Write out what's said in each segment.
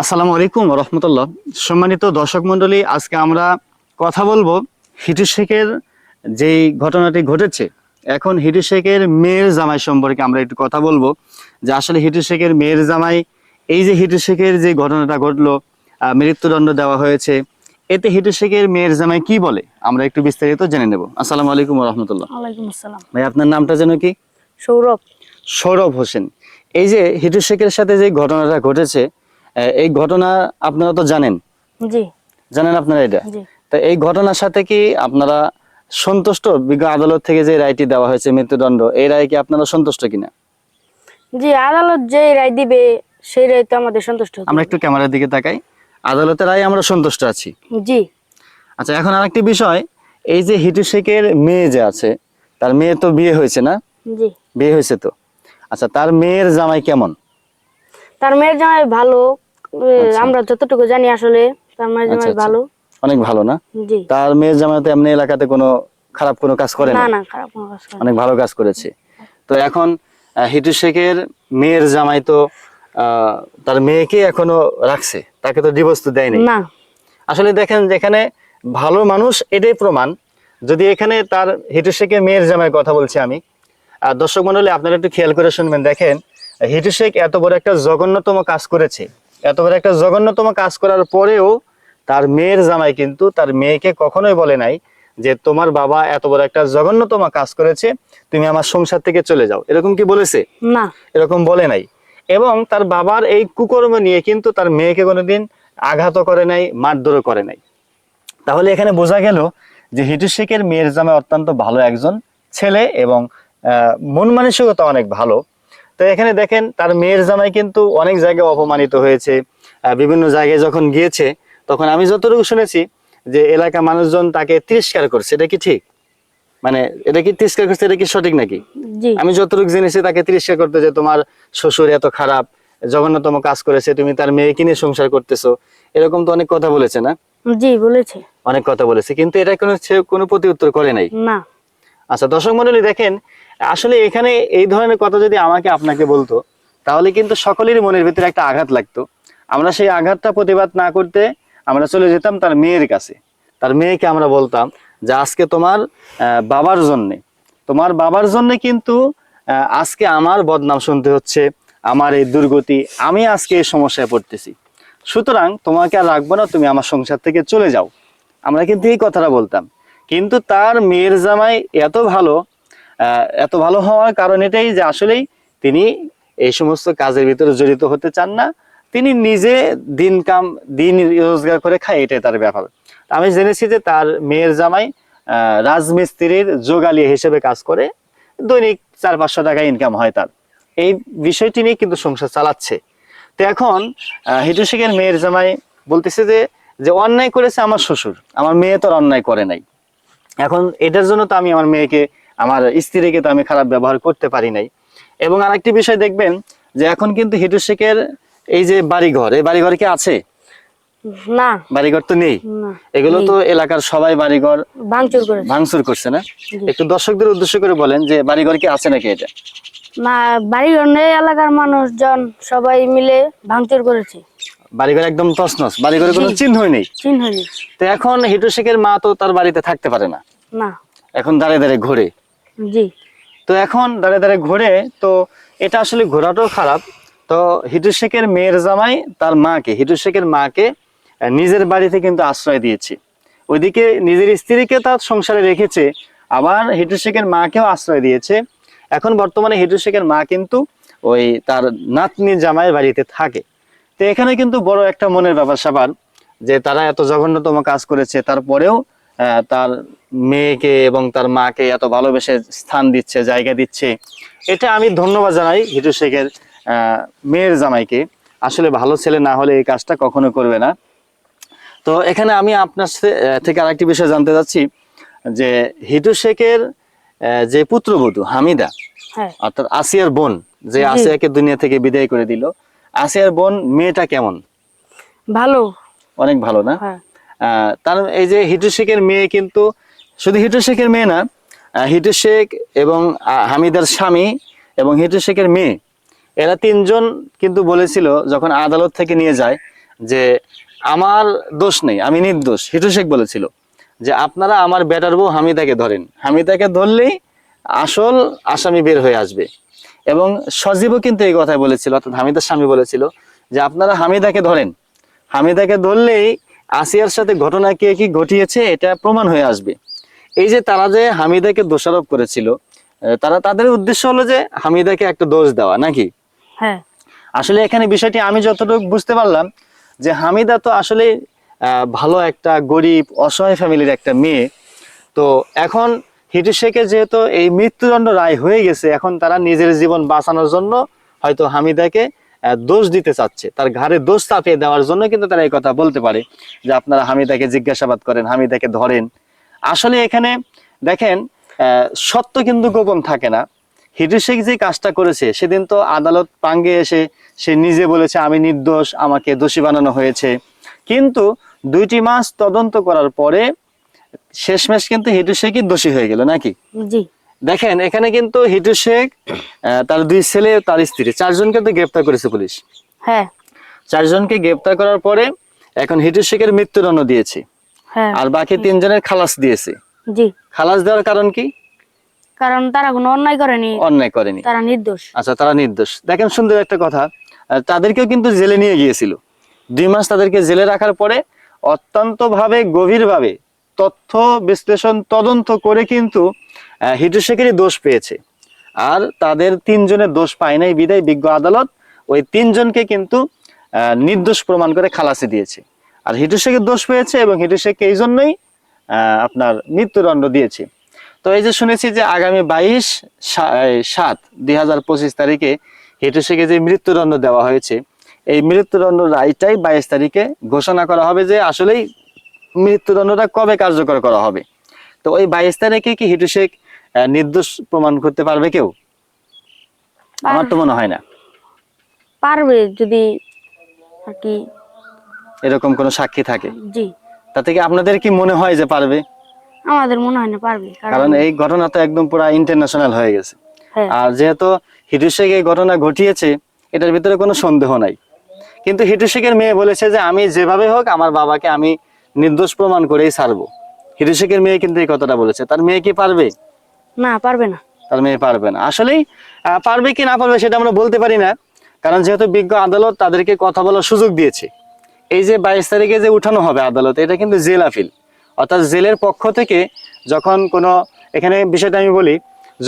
আসসালামু আলাইকুম রহমতুল্লাহ। সম্মানিত দর্শক মণ্ডলী আজকে আমরা কথা বলব হিটু শেখের যেই ঘটনাটি ঘটেছে। এখন হিটু শেখের মেয়ের জামাই সম্পর্কে আমরা একটু কথা বলব। যে আসলে হিটু শেখের মেয়ের জামাই এই যে হিটু শেখের যে ঘটনাটা ঘটলো মৃত্যুদণ্ড দেওয়া হয়েছে এতে হিটু শেখের মেয়ের জামাই কি বলে আমরা একটু বিস্তারিত জেনে নেব। আসসালামু আলাইকুম রহমতুল্লাহ। ভাই আপনার নামটা যেন কি? সৌরভ। সৌরভ হোসেন। এই যে হিটু শেখের সাথে যে ঘটনাটা ঘটেছে এই ঘটনা আপনারা তো জানেন। জি। জানেন আপনারা এটা? তা এই ঘটনার সাথে কি আপনারা সন্তুষ্ট? বিজ্ঞ আদালত থেকে যে রায়টি দেওয়া হয়েছে মৃত্যুদণ্ড এই রায় কি আপনারা সন্তুষ্ট কিনা? জি আদালত যে রায় দিবে সেই রায় তো আমাদের সন্তুষ্ট আমরা একটু ক্যামেরার দিকে তাকাই। আদালতের রায় আমরা সন্তুষ্ট আছি। জি। আচ্ছা এখন আরেকটি বিষয় এই যে হিটু শেখের মেয়ে যে আছে তার মেয়ে তো বিয়ে হয়েছে না? জি। বিয়ে হয়েছে তো? আচ্ছা তার মেয়ের জামাই কেমন? তার মেয়ের জামাই ভালো। আমরা যতটুকু জানি আসলে তার মেয়ের আচ্ছা, জামাই আচ্ছা। ভালো। অনেক ভালো না? জি। তার মেয়ের জামাই তো এমনি এলাকাতে কোনো খারাপ কোনো কাজ করে না না না খারাপ কোনো কাজ করে অনেক ভালো কাজ করেছে। তো এখন হিটু শেখের মেয়ের জামাই তো তার মেয়েকে এখনও রাখছে। তাকে তো ডিভোর্স তো দেয়নি। না। আসলে দেখেন যেখানে ভালো মানুষ এটাই প্রমাণ। যদি এখানে তার হিটু শেখের মেয়ের জামাই কথা বলছি আমি আর দর্শক মন্ডলী আপনারা একটু খেয়াল করে শুনবেন। দেখেন হিটু শেখ এত বড় একটা জঘন্যতম কাজ করেছে। এত বড় একটা জঘন্যতম কাজ করার পরেও তার মেয়ের জামাই কিন্তু তার মেয়েকে কখনোই বলে নাই যে তোমার বাবা এত বড় একটা জঘন্যতম কাজ করেছে তুমি আমার সংসার থেকে চলে যাও। এরকম কি বলেছে? না। এরকম বলে নাই। এবং তার বাবার এই কুকর্ম নিয়ে কিন্তু তার মেয়েকে কোনোদিন আঘাত করে নাই মারধরও করে নাই। তাহলে এখানে বোঝা গেল যে হিটু শেখের মেয়ের জামাই অত্যন্ত ভালো একজন ছেলে এবং আহ, মন মানসিকতা অনেক ভালো। তো এখানে দেখেন তার মেয়ের জামাই কিন্তু অনেক জায়গায় অপমানিত হয়েছে বিভিন্ন জায়গায় যখন গিয়েছে তখন আমি যতটুকু শুনেছি যে এলাকা মানুষজন তাকে তিরস্কার করছে। এটা কি ঠিক? মানে এটা কি তিরস্কার করছে এটা কি সঠিক নাকি? আমি যতটুকু জেনেছি তাকে তিরস্কার করতে যে তোমার শ্বশুর এত খারাপ জঘন্যতম কাজ করেছে তুমি তার মেয়েকে নিয়ে সংসার করতেছো। এরকম তো অনেক কথা বলেছে না? জি বলেছে। অনেক কথা বলেছে কিন্তু এটা কোনো কোনো প্রতি উত্তর করে নাই। না। আচ্ছা দর্শক মন্ডলী দেখেন আসলে এখানে এই ধরনের কথা যদি আমাকে আপনাকে বলতো, তাহলে কিন্তু সকলেরই মনের ভিতরে একটা আঘাত লাগতো। আমরা সেই আঘাতটা প্রতিবাদ না করতে আমরা চলে যেতাম তার মেয়ের কাছে। তার মেয়েকে আমরা বলতাম যে, আজকে তোমার বাবার জন্যে, তোমার বাবার জন্য কিন্তু আজকে আমার বদনাম শুনতে হচ্ছে, আমার এই দুর্গতি, আমি আজকে এই সমস্যায় পড়তেছি। সুতরাং তোমাকে আর রাখব না, তুমি আমার সংসার থেকে চলে যাও। আমরা কিন্তু এই কথাটা বলতাম। কিন্তু তার মেয়ের জামাই এত ভালো এত ভালো হওয়ার কারণ এটাই যে আসলেই তিনি এই সমস্ত কাজের ভিতরে জড়িত হতে চান না। তিনি নিজে দিন কাম, দিন রোজগার করে খায়, এটাই তার ব্যাপার। আমি জেনেছি যে তার মেয়ের জামাই রাজমিস্ত্রির যোগালি হিসেবে কাজ করে, দৈনিক চার পাঁচশো টাকা ইনকাম হয় তার। এই বিষয়টি নিয়ে কিন্তু সংসার চালাচ্ছে। তো এখন হিটু শেখের মেয়ের জামাই বলতেছে যে যে অন্যায় করেছে আমার শ্বশুর, আমার মেয়ে তো অন্যায় করে নাই। এখন এটার জন্য তো আমি আমার মেয়েকে আমার স্ত্রীকে তো আমি খারাপ ব্যবহার করতে পারি নাই। এবং আর আরেকটি বিষয় দেখবেন যে এখন কিন্তু হিটু শেখের এই যে বাড়িঘর এই বাড়িঘর কি আছে? না। বাড়িঘর তো নেই। এগুলো তো এলাকার সবাই বাড়িঘর ভাঙচুর করেছে ভাঙচুর করছে না? একটু দর্শকদের উদ্দেশ্য করে বলেন যে বাড়িঘর কি আছে নাকি এটা? না বাড়ির অন্য এলাকার মানুষজন সবাই মিলে ভাঙচুর করেছে। বাড়িঘর একদম তছনছ বাড়িঘরে কোনো জি। চিহ্নই নেই। চিহ্ন নেই। তো এখন হিটু শেখের মা তো তার বাড়িতে থাকতে পারে না। না। এখন দাঁড়িয়ে দাঁড়িয়ে ঘোরে। জি। তো এখন দাঁড়িয়ে ঘুরে, তো এটা আসলে ঘোরাটাও খারাপ। তো হিটু শেখের মেয়ের জামাই তার মাকে, হিটু শেখের মাকে নিজের বাড়িতে কিন্তু আশ্রয় দিয়েছে। ওইদিকে নিজের স্ত্রীকে তার সংসারে রেখেছে, আবার হিটু শেখের মাকেও আশ্রয় দিয়েছে। এখন বর্তমানে হিটু শেখের মা কিন্তু ওই তার নাতনি জামাইয়ের বাড়িতে থাকে। তো এখানে কিন্তু বড় একটা মনের ব্যাপার স্যাপার, যে তারা এত জঘন্যতম কাজ করেছে, তারপরেও তার মেয়েকে এবং তার মাকে এত ভালোবেসে স্থান দিচ্ছে জায়গা দিচ্ছে। এটা আমি ধন্যবাদ জানাই হিটু শেখের আহ, মেয়ের জামাইকে। আসলে ভালো ছেলে না হলে এই কাজটা কখনো করবে না। তো এখানে আমি আপনার থেকে আরেকটি বিষয় জানতে চাচ্ছি যে হিটু শেখের যে পুত্রবধূ হামিদা হ্যাঁ। অর্থাৎ আসিয়ার বোন যে। আসিয়াকে দুনিয়া থেকে বিদায় করে দিল আসিয়ার বোন মেয়েটা কেমন? ভালো। অনেক ভালো না? হ্যাঁ। আহ, তার এই যে হিটু শেখের মেয়ে কিন্তু শুধু হিটু শেখের মেয়ে না হিটু শেখ এবং হামিদার স্বামী এবং হিটু শেখের মেয়ে, এরা তিনজন কিন্তু বলেছিল যখন আদালত থেকে নিয়ে যায় যে আমার দোষ নেই, আমি নির্দোষ। হিটু শেখ বলেছিল যে আপনারা আমার বেটার বউ হামিদাকে ধরেন। হামিদাকে ধরলেই আসল আসামি বের হয়ে আসবে। এবং সজীবও কিন্তু এই কথাই বলেছিল, অর্থাৎ হামিদার স্বামী বলেছিল যে আপনারা হামিদাকে ধরেন। হামিদাকে ধরলেই আসিয়ার সাথে ঘটনা কে কি ঘটিয়েছে, এটা প্রমাণ হয়ে আসবে। এই যে তারা যে হামিদাকে দোষারোপ করেছিল তারা তাদের উদ্দেশ্য হলো যে হামিদাকে একটা দোষ দেওয়া নাকি? হ্যাঁ। আসলে এখানে বিষয়টি আমি যতটুকু বুঝতে পারলাম যে হামিদা তো আসলে ভালো একটা গরিব অসহায় ফ্যামিলির একটা মেয়ে। তো এখন হিটু শেখের যেহেতু এই মৃত্যুদণ্ড রায় হয়ে গেছে এখন তারা নিজের জীবন বাঁচানোর জন্য হয়তো হামিদাকে দোষ দিতে চাচ্ছে। তার ঘাড়ে দোষ চাপিয়ে দেওয়ার জন্য কিন্তু তারা এই কথা বলতে পারে যে আপনারা হামিদাকে জিজ্ঞাসাবাদ করেন হামিদাকে ধরেন। আসলে এখানে দেখেন আহ, সত্য কিন্তু গোপন থাকে না। হিটু শেখ যে কাজটা করেছে সেদিন তো আদালত পাঙ্গে এসে সে নিজে বলেছে আমি নির্দোষ আমাকে দোষী বানানো হয়েছে। কিন্তু দুইটি মাস তদন্ত করার পরে শেষমেশ কিন্তু হিটু শেখই দোষী হয়ে গেল নাকি? দেখেন এখানে কিন্তু হিটু শেখ আহ, তার দুই ছেলে তার স্ত্রী চারজনকে তো গ্রেপ্তার করেছে পুলিশ। হ্যাঁ। চারজনকে গ্রেপ্তার করার পরে এখন হিটু শেখের মৃত্যুদণ্ড দিয়েছে। আর বাকি তিনজনের খালাস দিয়েছে। জি। খালাস দেওয়ার কারণ কি? কারণ তারা কোনো অন্যায় করেনি। অন্যায় করেনি। তারা নির্দোষ। আচ্ছা তারা নির্দোষ। দেখেন সুন্দর একটা কথা। তাদেরকেও কিন্তু জেলে নিয়ে গিয়েছিল। দুই মাস তাদেরকে জেলে রাখার পরে অত্যন্ত ভাবে গভীরভাবে তথ্য বিশ্লেষণ তদন্ত করে কিন্তু হিটু শেখেরই দোষ পেয়েছে। আর তাদের তিনজনের দোষ পায় নাই বিদায় বিজ্ঞ আদালত। ওই তিনজনকে কিন্তু আহ, নির্দোষ প্রমাণ করে খালাসি দিয়েছে। আর হিটু শেখের দোষ পেয়েছে এবং হিটু শেখকে এই জন্যই আপনার মৃত্যুদণ্ড দিয়েছে। তো এই যে শুনেছি যে আগামী বাইশ সাত দুই হাজার পঁচিশ তারিখে হিটু শেখে যে মৃত্যুদণ্ড দেওয়া হয়েছে এই মৃত্যুদণ্ড রায়টাই বাইশ তারিখে ঘোষণা করা হবে যে আসলেই মৃত্যুদণ্ডটা কবে কার্যকর করা হবে। তো ওই বাইশ তারিখে কি হিটু শেখ আহ, নির্দোষ প্রমাণ করতে পারবে কেউ? আমার তো মনে হয় না। পারবে যদি আর কি এরকম কোনো সাক্ষী থাকে? জি। তা থেকে আপনাদের কি মনে হয় যে পারবে? আমাদের মনে হয় না পারবে কারণ এই ঘটনা তো একদম পুরা ইন্টারন্যাশনাল হয়ে গেছে। হ্যাঁ। আর যেহেতু হিটু শেখ এই ঘটনা ঘটিয়েছে এটার ভিতরে কোনো সন্দেহ নাই। কিন্তু হিটু শেখের মেয়ে বলেছে যে আমি যেভাবে হোক আমার বাবাকে আমি নির্দোষ প্রমাণ করেই ছাড়বো। হিটু শেখের মেয়ে কিন্তু এই কথাটা বলেছে। তার মেয়ে কি পারবে? না পারবে না। তার মেয়ে পারবে না। আসলেই পারবে কি না পারবে সেটা আমরা বলতে পারি না। কারণ যেহেতু বিজ্ঞ আদালত তাদেরকে কথা বলার সুযোগ দিয়েছে। এই যে বাইশ তারিখে যে উঠানো হবে আদালতে, এটা কিন্তু জেল আপিল। অর্থাৎ জেলের পক্ষ থেকে যখন কোনো, এখানে বিষয়টা আমি বলি,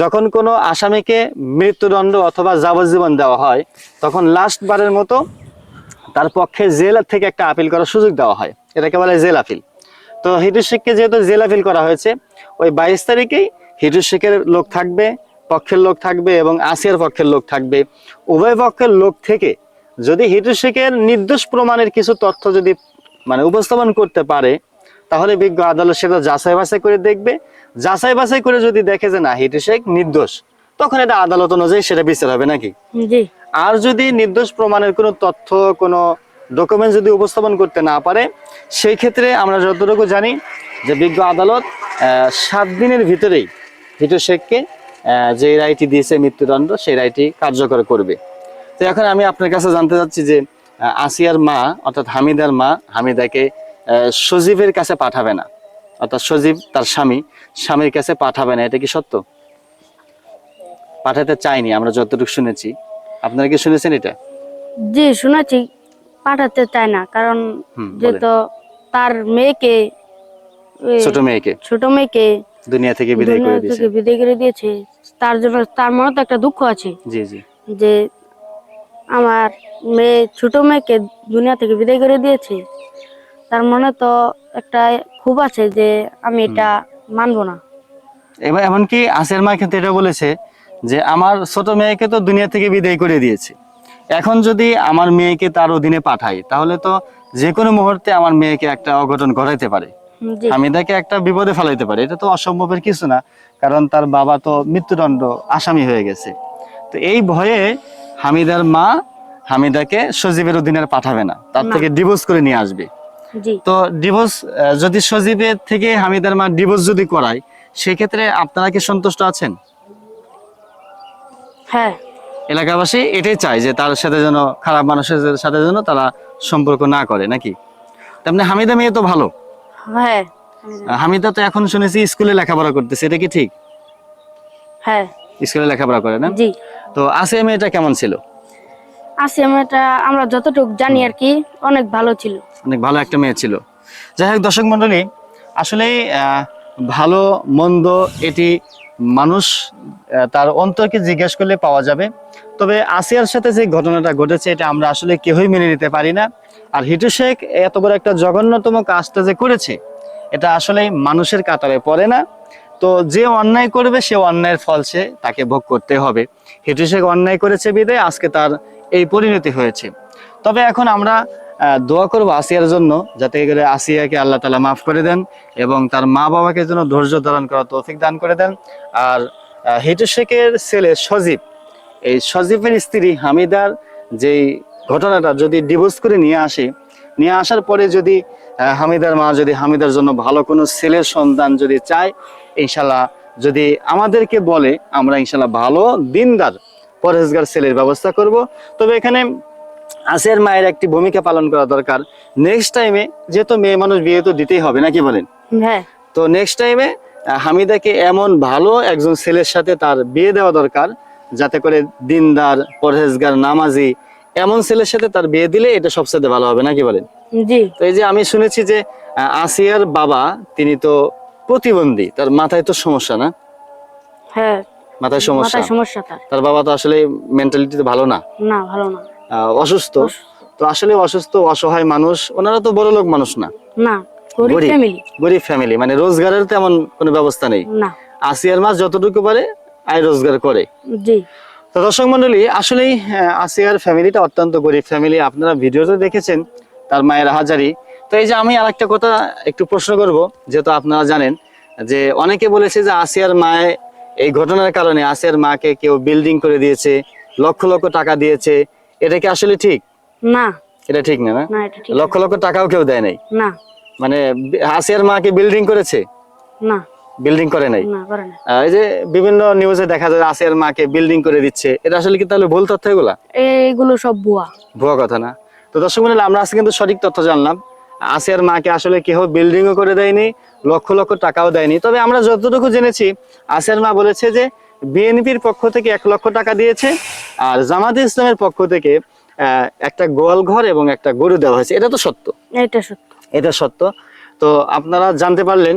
যখন কোনো আসামিকে মৃত্যুদণ্ড অথবা যাবজ্জীবন দেওয়া হয়, তখন লাস্ট বারের মতো তার পক্ষে জেল থেকে একটা আপিল করার সুযোগ দেওয়া হয়। এটাকে বলে জেল আপিল। তো হিটু শেখকে যেহেতু জেল আপিল করা হয়েছে, ওই বাইশ তারিখেই হিটু শেখের লোক থাকবে, পক্ষের লোক থাকবে এবং আসিয়ার পক্ষের লোক থাকবে। উভয় পক্ষের লোক থেকে যদি হিটু শেখের নির্দোষ প্রমাণের কিছু তথ্য যদি মানে উপস্থাপন করতে পারে তাহলে বিজ্ঞ আদালত সেটা যাচাই বাছাই করে দেখবে। যাচাই বাছাই করে যদি দেখে যে না হিটু শেখ নির্দোষ তখন এটা আদালত অনুযায়ী সেটা বিচার হবে নাকি? আর যদি নির্দোষ প্রমাণের কোনো তথ্য কোনো ডকুমেন্ট যদি উপস্থাপন করতে না পারে সেই ক্ষেত্রে আমরা যতটুকু জানি যে বিজ্ঞ আদালত আহ, সাত দিনের ভিতরেই হিটু শেখকে আহ, যে রায়টি দিয়েছে মৃত্যুদণ্ড সেই রায়টি কার্যকর করবে। তো এখন আমি আপনার কাছে জানতে চাচ্ছি যে আসিয়ার মা অর্থাৎ হামিদার মা হামিদাকে সজীবের কাছে পাঠাবে না। অর্থাৎ সজীব তার স্বামী স্বামীর কাছে পাঠাবে না। এটা কি সত্য? পাঠাতে চাইনি আমরা যতটুকু শুনেছি। আপনারা কি শুনেছেন এটা? জি শুনেছি। পাঠাতে চায় না কারণ যেহেতু তার মেয়েকে ছোট মেয়েকে। ছোট মেয়েকে দুনিয়া থেকে বিদায় করে দিয়েছে। থেকে বিদায় করে দিয়েছে। তার জন্য তার মনে তো একটা দুঃখ আছে জি জি। যে আমার মেয়ে ছোট মেয়েকে দুনিয়া থেকে বিদায় করে দিয়েছে। তার মনে তো একটা খুব আছে যে আমি এটা মানবো না। এবার এমনকি আসের মা কিন্তু এটা বলেছে যে আমার ছোট মেয়েকে তো দুনিয়া থেকে বিদায় করে দিয়েছে। এখন যদি আমার মেয়েকে তার অধীনে পাঠাই তাহলে তো যে কোনো মুহূর্তে আমার মেয়েকে একটা অঘটন ঘটাইতে পারে। জি। হামিদাকে একটা বিপদে ফেলাইতে পারে। এটা তো অসম্ভবের কিছু না কারণ তার বাবা তো মৃত্যুদণ্ড আসামি হয়ে গেছে। তো এই ভয়ে হামিদার মা হামিদাকে সজীবের অধীনে পাঠাবে না। তার থেকে ডিভোর্স করে নিয়ে আসবে। তো ডিভোর্স যদি সজীবের থেকে হামিদার মা ডিভোর্স যদি করায় সেক্ষেত্রে আপনারা কি সন্তুষ্ট আছেন? হ্যাঁ। এলাকাবাসী এটাই চায় যে তার সাথে যেন খারাপ মানুষের সাথে যেন তারা সম্পর্ক না করে নাকি? তেমনি হামিদা মেয়ে তো ভালো। হ্যাঁ। হামিদা তো এখন শুনেছি স্কুলে লেখাপড়া করতেছে এটা কি ঠিক? হ্যাঁ। স্কুলে লেখাপড়া করে না? জি। তো আসিয়া মেয়েটা কেমন ছিল? আছে মেয়েটা আমরা যতটুকু জানি আর কি অনেক ভালো ছিল। অনেক ভালো একটা মেয়ে ছিল। যাই হোক দর্শক মন্ডলী আসলে ভালো মন্দ এটি মানুষ তার অন্তরকে জিজ্ঞেস করলে পাওয়া যাবে। তবে আসিয়ার সাথে যে ঘটনাটা ঘটেছে এটা আমরা আসলে কেউই মেনে নিতে পারি না। আর হিটু শেখ এত বড় একটা জঘন্যতম কাজটা যে করেছে এটা আসলে মানুষের কাতারে পড়ে না। তো যে অন্যায় করবে সে অন্যায়ের ফল সে তাকে ভোগ করতে হবে। হিটু শেখ অন্যায় করেছে বিদায়, আজকে তার এই পরিণতি হয়েছে। তবে এখন আমরা দোয়া করব আসিয়ার জন্য, যাতে করে আসিয়াকে আল্লাহ তালা মাফ করে দেন এবং তার মা বাবাকে যেন ধৈর্য ধারণ করা তৌফিক দান করে দেন। আর হিটু শেখের ছেলে সজীব, এই সজীবের স্ত্রী হামিদার যেই ঘটনাটা যদি ডিভোর্স করে নিয়ে আসে, নিয়ে আসার পরে যদি হামিদার মা যদি হামিদার জন্য ভালো কোনো ছেলের সন্তান যদি চায় ইনশাল্লাহ যদি আমাদেরকে বলে আমরা ইনশাল্লাহ ভালো দিনদার পরহেজগার ছেলের ব্যবস্থা করব। তবে এখানে আসিয়ার মায়ের একটি ভূমিকা পালন করা দরকার। নেক্সট টাইমে যেহেতু মেয়ে মানুষ বিয়ে তো দিতেই হবে নাকি বলেন? হ্যাঁ। তো নেক্সট টাইমে হামিদাকে এমন ভালো একজন ছেলের সাথে তার বিয়ে দেওয়া দরকার যাতে করে দিনদার পরহেজগার নামাজি এমন ছেলের সাথে তার বিয়ে দিলে এটা সবচেয়ে ভালো হবে নাকি বলেন? জি। তো এই যে আমি শুনেছি যে আসিয়ার বাবা তিনি তো প্রতিবন্ধী তার মাথায় তো সমস্যা না? হ্যাঁ। মাথায় সমস্যা? সমস্যা তার। তার বাবা তো আসলে মেন্টালিটি তো ভালো না? না ভালো না। অসুস্থ? তো আসলে অসুস্থ অসহায় মানুষ ওনারা তো বড় লোক মানুষ না? না গরিব। ফ্যামিলি গরিব ফ্যামিলি মানে রোজগারের তেমন কোনো ব্যবস্থা নেই? না। আসিয়ার মাস যতটুকু পারে আয় রোজগার করে। জি। তো দর্শক মন্ডলী আসলেই আসিয়ার ফ্যামিলিটা অত্যন্ত গরিব ফ্যামিলি আপনারা ভিডিওতে দেখেছেন তার মায়ের হাজারি। তো এই যে আমি আরেকটা কথা একটু প্রশ্ন করব যেহেতু আপনারা জানেন যে অনেকে বলেছে যে আসিয়ার মায়ে এই ঘটনার কারণে আসিয়ার মাকে কেউ বিল্ডিং করে দিয়েছে লক্ষ লক্ষ টাকা দিয়েছে। এটা কি আসলে ঠিক? না। এটা ঠিক না না? লক্ষ লক্ষ টাকাও কেউ দেয় নাই? না। মানে আসিয়ার মাকে বিল্ডিং করেছে? না। বিল্ডিং করে নাই? এই যে বিভিন্ন নিউজে দেখা যায় আসিয়ার মাকে বিল্ডিং করে দিচ্ছে। এটা আসলে কি তাহলে ভুল তথ্য এগুলা? এইগুলো সব ভুয়া। ভুয়া কথা না। তো দর্শক মন্ডলী আমরা আজকে কিন্তু সঠিক তথ্য জানলাম। আসিয়ার মাকে আসলে কেউ বিল্ডিং ও করে দেয়নি লক্ষ লক্ষ টাকাও দেয়নি। তবে আমরা যতটুকু জেনেছি আসিয়ার মা বলেছে যে বিএনপির পক্ষ থেকে এক লক্ষ টাকা দিয়েছে আর জামাত ইসলামের পক্ষ থেকে একটা গোয়াল ঘর এবং একটা গরু দেওয়া হয়েছে। এটা তো সত্য? এটা সত্য। এটা সত্য। তো আপনারা জানতে পারলেন